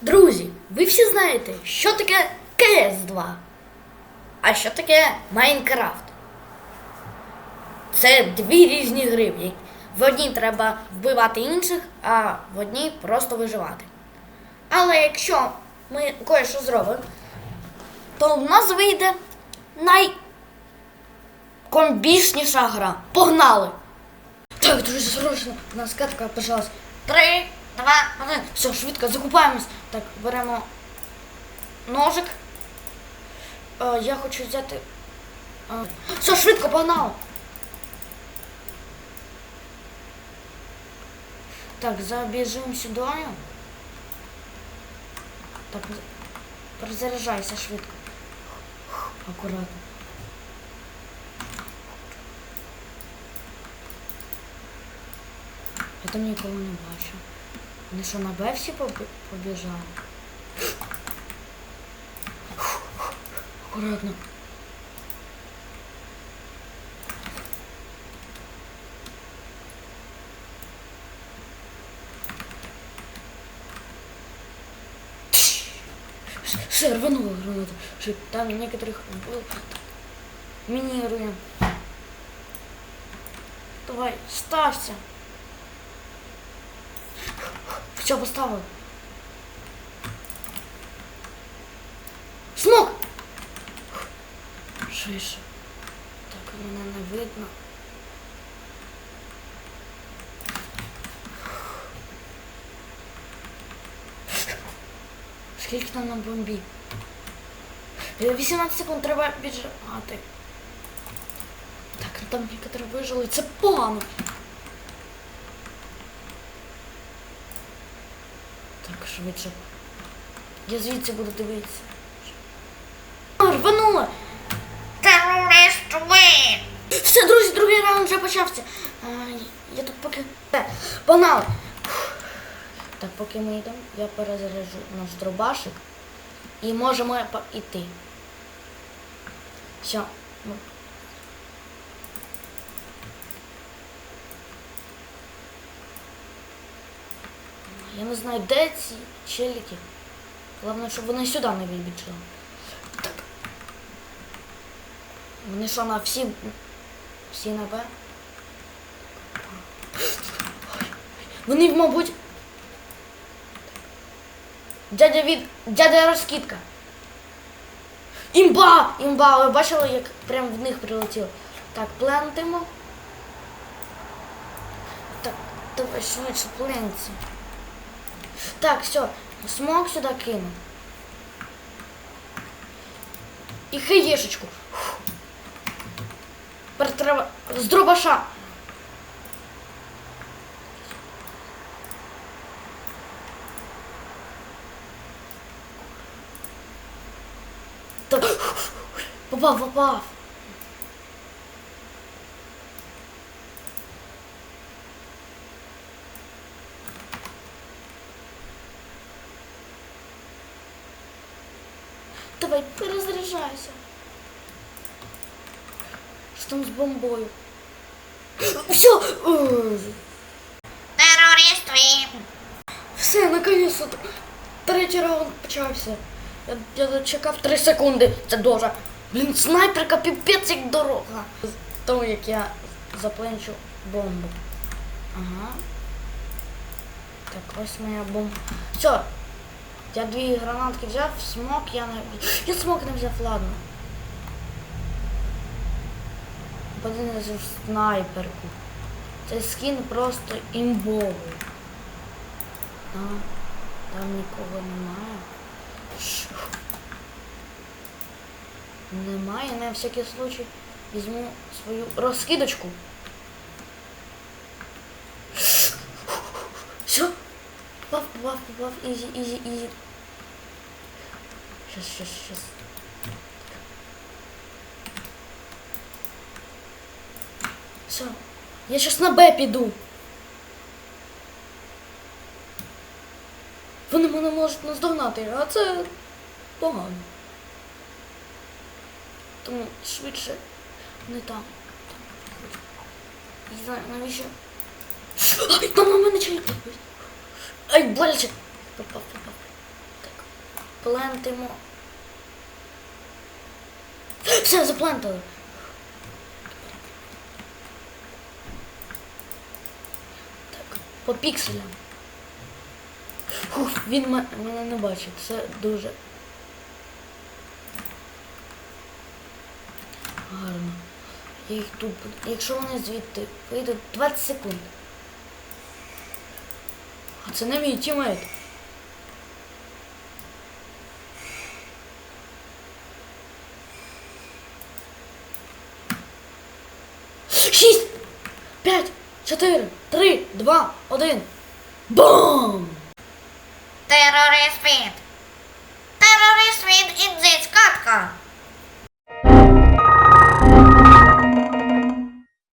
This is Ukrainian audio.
Друзі, ви всі знаєте, що таке КС2, а що таке Майнкрафт. Це дві різні гри. в одній треба вбивати інших, а в одній просто виживати. Але якщо ми кое-що зробимо, то в нас вийде найкомбісніша гра. Погнали! Так, друзі, срочно, у нас катка почалась. Три, два, один. Все, швидко, закупаємось. Так, беремо ножик. Е, я хочу взяти. Е, все, швидко, погнали. Так, забіжимо сюди. Так, перезаряджайся швидко. Акуратно. Я там нікого не бачу. Вони що на Бевсі поби- побіжали? Акуратно. Все, рвануло гранату. Что Там некоторых. Минируем. Давай, ставься. Все, поставил. Смог! Шише. Так, мене не видно. Скільки там на бомбі? Е, 18 секунд треба біжати. Так, там некоторі вижили. Це погано. Так, швидше. Я звідси буду дивитися. Рванула! Все, друзі, другий раунд вже почався. А, я тут поки. Все, погнали. Так, поки ми йдемо, я перезаряджу наш дробашик. І можемо йти. Все. Я не знаю, де ці челіки. Головне, щоб вони сюди не вибіжали. Так. Вони що на всі. Всі на Б? Вони, мабуть. Дядя від. Дядя розкидка. Імба! Імба! Ви бачили, як прям в них прилетіло. Так, плентимо. Так, давай швидше пленці. Так, все, смок сюди кину. Хаєшечку. Фух. Тепер треба дробаша. Так. Попав, попав. Давай, перезаряджайся. Що там з бомбою? Все! Терорист ви! Все, наконец-то. Третій раунд почався. Я, я дочекав 3 секунди. Це дуже. Блін, снайперка піпець як дорога. З того, як я запленчу бомбу. Ага. Так, ось моя бомба. Все. Я дві гранатки взяв, смок я не. Я смок не взяв, ладно. Подивимося в снайперку. Цей скін просто імбовий. Там, там нікого немає. Немає, на всякий случай візьму свою розкидочку. Все. Попав, попав, попав. Ізі, ізі, ізі. Щас, щас, щас. Все. Я щас на Б піду. Вони мене можуть наздогнати, а це погано. Тому швидше не там. Не знаю, навіщо. Ай, там на мене чоловік. Ай, боляче. Попав, попав. Плентимо. Все, заплентали. Так, по пікселям. Фух, він ме- мене не бачить. Це дуже гарно. Я їх тут. Якщо вони звідти вийдуть 20 секунд. А це не мій тімейт. 4, 3, 2, 1. БУМ! Терорист від! Терорист від ідзиць катка!